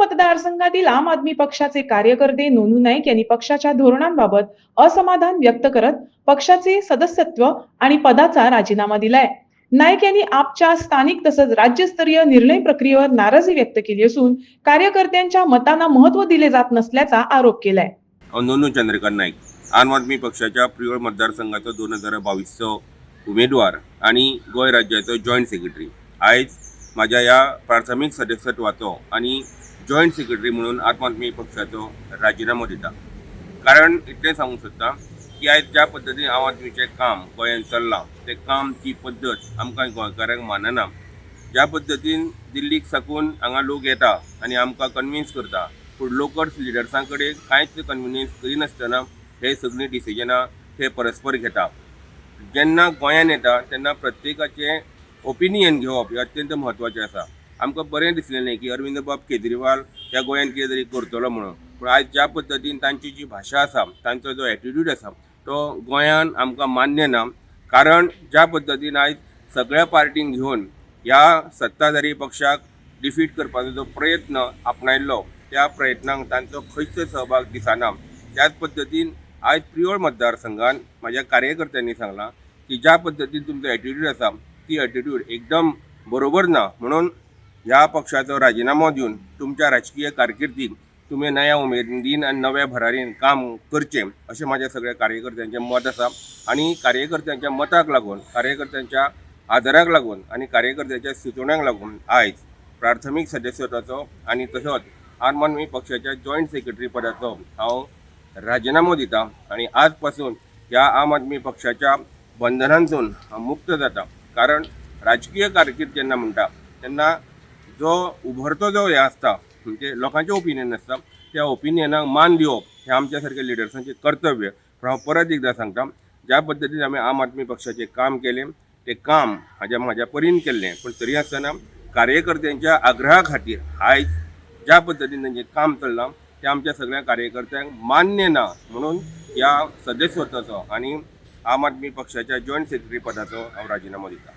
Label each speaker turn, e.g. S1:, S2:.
S1: मतदारसंघातील आम आदमी पक्षाचे कार्यकर्ते नोनू नाईक यांनी पक्षाच्या धोरणांबाबत असमाधान व्यक्त करत पक्षाचे सदस्यत्व आणि पदाचा राजीनामा दिलाय. नाईक यांनी आपच्या स्थानिक तसंच राज्यस्तरीय निर्णय प्रक्रियेवर नाराजी व्यक्त केली असून कार्यकर्त्यांच्या मतांना महत्त्व दिले जात नसल्याचा आरोप केलाय.
S2: नोनू चंद्रकांत नाईक आम आदमी पक्षाच्या प्रियोळ मतदारसंघाचो दोन हजार बावीसचो उमेदवार आणि गोंय राज्याचो जॉईंट सेक्रेटरी आयज माझ्या ह्या प्राथमिक सदस्यत्वाचो आणि जॉईंट सेक्रेटरी म्हणून आम आदमी पक्षाचो राजिनामो दिता. कारण इतलें सांगूंक सोदता की आयज ज्या पद्दतीन आम आदमीचें काम गोंयांत चल्लां तें काम ती पद्दत आमकां गोंयकारांक मानना. ज्या पद्दतीन दिल्लीक साकून हांगा लोक येता आनी आमकां कन्विन्स करता पूण लोकल्स लिडर्सां कडेन कांयच कन्विन्स करिनासतना हे सगळीं डिसिजनां ते परस्पर घेता. जेन्ना गोंयांत येता तेन्ना प्रत्येकाचें ओपिनियन घेवप हें अत्यंत म्हत्वाचें आसा. आमकां बरें दिसलें न्ही की अरविंद बाब केजरीवाल ह्या गोंयांत कितें तरी करतलो म्हणून. पूण आयज ज्या पद्दतीन तांची जी भाशा आसा तांचो जो एटिट्यूड आसा तो गोंयांत आमकां मान्य ना. कारण ज्या पद्दतीन आयज सगळ्या पार्टींक घेवन ह्या सत्ताधारी पक्षाक डिफीट करपाचो जो प्रयत्न आपणायल्लो त्या प्रयत्नांक तांचो खंयचो सहभाग दिसना. त्याच पद्दतीन आयज प्रियोळ मतदारसंघान म्हाज्या कार्यकर्त्यांनी सांगलां की ज्या पद्दतीन तुमचो एटिट्यूड आसा ती एटिट्यूड एकदम बरोबर ना. म्हणून ह्या पक्षाचो राजिनामो दिवन तुमच्या राजकीय कारकिर्दीक तुमी नव्या उमेदीन आनी नव्या भरारीन काम करचें अशें म्हाज्या सगळ्या कार्यकर्त्यांचें मत आसा आनी कार्यकर्त्यांच्या मताक लागून कार्यकर्त्यांच्या आदाराक लागून आनी कार्यकर्त्यांच्या सुचोवण्यांक लागून आयज प्राथमीक सदस्यत्वाचो आनी तसोच आम आदमी पक्षाच्या जॉईंट सेक्रेटरी पदाचो हांव राजिनामो दिता आनी आज पासून ह्या आम आदमी पक्षाच्या बंधनांसून हांव मुक्त जाता. कारण राजकीय कारकीर्द जेन्ना म्हणटा तेन्ना जो उभरतो जो म्हणजे हे आसता म्हणजे लोकांचें ओपिनियन आसता त्या ओपिनियनाक मान दिवप हें आमच्या सारक्या लिडर्सांचें कर्तव्य. हांव परत एकदां सांगता ज्या पद्दतीन आमी आम आदमी पक्षाचें काम केलें तें काम हाज्या म्हाज्या परीन केल्लें पूण तरी आसतना कार्यकर्त्यांच्या आग्रहा खातीर आयज ज्या पद्दतीन तांचें काम चल्लां तें आमच्या सगळ्या कार्यकर्त्यांक मान्य ना म्हणून ह्या सदस्यत्वाचो आनी आम आदमी पक्षाच्या जॉईंट सेक्रेटरी पदाचो हांव राजिनामो दिता